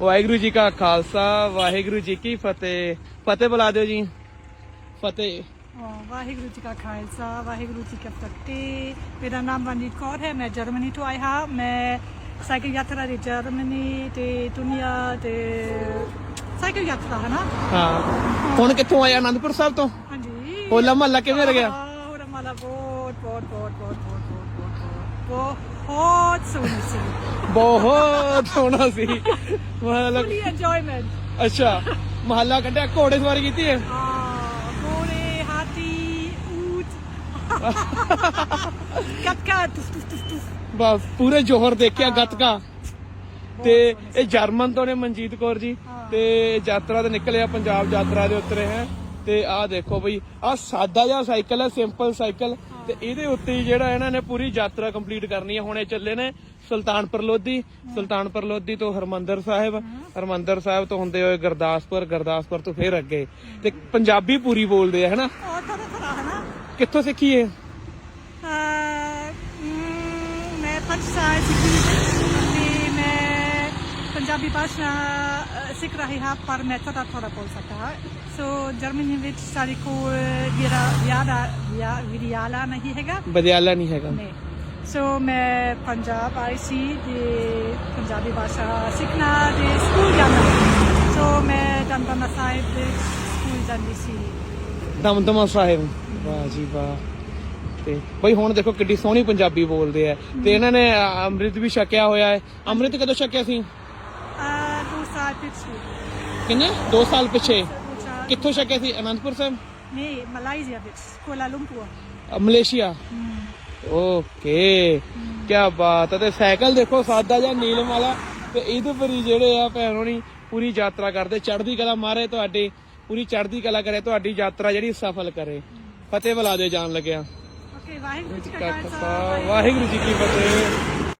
ਵਾਹਿਗੁਰੂ ਜੀ ਕਾ ਖਾਲਸਾ ਵਾਹਿਗੁਰੂ ਜੀ ਕੀ ਫਤਿਹ। ਫਤਿਹ ਬੁਲਾ ਦਿਓ ਜੀ। ਫਤਿਹ। ਵਾਹਿਗੁਰੂ ਜੀ ਕਾ ਖਾਲਸਾ ਵਾਹਿਗੁਰੂ ਜੀ ਕੀ ਫਤਿਹ। ਮੇਰਾ ਨਾਮ ਮਨਜੀਤ ਕੌਰ ਹੈ ਮੈਂ ਜਰਮਨੀ ਤੋਂ ਆਈ ਹਾਂ। ਮੈਂ ਸਾਈਕਲ ਯਾਤਰਾ ਦੀ ਜਰਮਨੀ ਤੇ ਦੁਨੀਆ ਤੇ ਸਾਈਕਲ ਯਾਤਰਾ ਹੈ ਨਾ ਹਾਂ। ਹੁਣ ਕਿੱਥੋਂ ਆਇਆ ਆਨੰਦਪੁਰ ਸਾਹਿਬ ਤੋਂ? ਹਾਂਜੀ। ਹੋਲਾ ਮਹੱਲਾ ਕਿਵੇਂ ਲੱਗਿਆ ਹੋਰ ਮਾਲਾ ਬਹੁਤ ਬਹੁਤ ਬਹੁਤ ਬਹੁਤ ਬਹੁਤ ਬਹੁਤ ਬਹੁਤ ਬਹੁਤ ਸੋਹਣੀ ਸੀ। ਬਹੁਤ ਸੋਹਣਾ ਸੀ। ਮਤਲਬ ਫੁੱਲੀ ਇੰਜੋਇਮੈਂਟ ਅੱਛਾ ਮਹੱਲਾ ਕੱਢਿਆ ਘੋੜੇ ਸਵਾਰੀ ਕੀਤੀ ਹੈ? ਆ ਘੋੜੇ ਹਾਥੀ ਊਠ ਕੱਕਾ ਤੁਸ ਤੁਸ ਤੁਸ ਤੁਸ। ਬਸ ਪੂਰੇ ਜੋਹਰ ਦੇਖਿਆ ਗੱਤਕਾ। ਤੇ ਇਹ ਜਰਮਨ ਤੋਂ ਨੇ ਮਨਜੀਤ ਕੌਰ ਜੀ। ਤੇ ਯਾਤਰਾ ਤੇ ਨਿਕਲੇ ਆ ਪੰਜਾਬ ਯਾਤਰਾ ਦੇ ਉਤਰੇ ਹੈ। ਤੇ ਆਹ ਦੇਖੋ ਬਈ ਆਹ ਸਾਦਾ ਜਿਹਾ ਸਾਈਕਲ ਹੈ ਸਿੰਪਲ ਸਾਈਕਲ ਤੇ ਇਹਦੇ ਉੱਤੇ ਹੀ ਜਿਹੜਾ ਇਹਨਾਂ ਨੇ ਪੂਰੀ ਯਾਤਰਾ ਕੰਪਲੀਟ ਕਰਨੀ ਹੈ। ਹੁਣ ਇਹ ਚੱਲੇ ਨੇ ਸੁਲਤਾਨਪੁਰ ਲੋਧੀ। ਸੁਲਤਾਨਪੁਰ ਲੋਧੀ ਤੋਂ ਹਰਮੰਦਰ ਸਾਹਿਬ। ਹਰਮੰਦਰ ਸਾਹਿਬ ਤੋਂ ਹੁੰਦੇ ਹੋਏ ਗੁਰਦਾਸਪੁਰ ਗੁਰਦਾਸਪੁਰ ਤੋਂ ਫਿਰ ਅੱਗੇ। ਤੇ ਪੰਜਾਬੀ ਪੂਰੀ ਬੋਲਦੇ ਆ ਹਨਾ? ਹੈ ਕਿੱਥੋਂ ਸਿੱਖੀ ਇਹ? ਅਹ, ਮ, ਮੈਂ ਪੰਜ ਸਾਲ ਸਿੱਖੀ ਤੇ ਮੈਂ ਪੰਜਾਬੀ ਭਾਸ਼ਾ ਸਿੱਖ ਰਹੀ ਹਾਂ ਪਰ ਮੈਂ ਥੋੜਾ ਥੋੜਾ ਬੋਲ ਸਕਦਾ ਹਾਂ। ਸੋ ਜਰਮਨੀ ਵਿੱਚ ਸਾਡੇ ਕੋਲ ਵਿਰਾ ਵਿਆਦਾ ਵਿਦਿਆਲਾ ਨਹੀਂ ਹੈਗਾ। ਬਦਿਆਲਾ ਨਹੀਂ ਹੈਗਾ। ਨਹੀਂ। ਸੋ ਮੈਂ ਪੰਜਾਬ ਆਈ ਸੀ ਤੇ ਪੰਜਾਬੀ ਭਾਸ਼ਾ ਸਿੱਖਣਾ ਤੇ ਸਕੂਲ ਜਾਣਾ। ਸੋ ਮੈਂ ਦਮਦਮਾ ਸਾਹਿਬ ਦੇ ਸਕੂਲ ਜਾਂਦੀ ਸੀ। ਦਮਦਮਾ ਸਾਹਿਬ। ਵਾਹ ਜੀ ਵਾਹ। ਤੇ ਬਈ ਹੁਣ ਦੇਖੋ ਕਿੱਡੀ ਸੋਹਣੀ ਪੰਜਾਬੀ ਬੋਲਦੇ ਆ। ਤੇ ਇਹਨਾਂ ਨੇ ਅੰਮ੍ਰਿਤ ਵੀ ਛਕਿਆ ਹੋਇਆ ਹੈ। ਅੰਮ੍ਰਿਤ ਕਦੋਂ ਛਕਿਆ ਸੀ? ਸਾਲ ਪਿੱਛੇ ਕਿੰਨੇ? 2 ਸਾਲ ਪਿੱਛੇ। ਸਾਲ ਕਿੱਥੋਂ ਛਕਿਆ ਸੀ? ਅਨੰਦਪੁਰ ਸਾਹਿਬ? ਨਹੀਂ ਮਲਾਈਜ਼ੀਆ ਵਿੱਚ ਕੋਲਾ ਲੰਪੁਰ ਅ, ਮਲੇਸ਼ੀਆ? ਓਕੇ। ਕੀ ਬਾਤ ਹੈ ਤੇ ਸਾਈਕਲ ਦੇਖੋ ਸਾਦਾ ਜਿਹਾ ਨੀਲਮ ਵਾਲਾ। ਤੇ ਇਹਦੇ ਪਰ ਹੀ ਜਿਹੜੇ ਆ ਭੈਣ ਹੋਣੀ ਪੂਰੀ ਯਾਤਰਾ ਕਰਦੇ। ਚੜ੍ਹਦੀ ਕਲਾ ਮਾਰੇ ਤੁਹਾਡੀ ਪੂਰੀ ਚੜ੍ਹਦੀ ਕਲਾ ਕਰੇ ਤੁਹਾਡੀ ਯਾਤਰਾ ਜਿਹੜੀ ਸਫਲ ਕਰੇ। ਫਤਿਹ ਬੁਲਾ ਦੇ ਜਾਣ ਲੱਗਿਆ। ਓਕੇ ਵਾਹਿਗੁਰੂ ਜੀ ਕਾ ਖਾਲਸਾ। ਵਾਹਿਗੁਰੂ ਜੀ ਕੀ ਫਤਿਹ।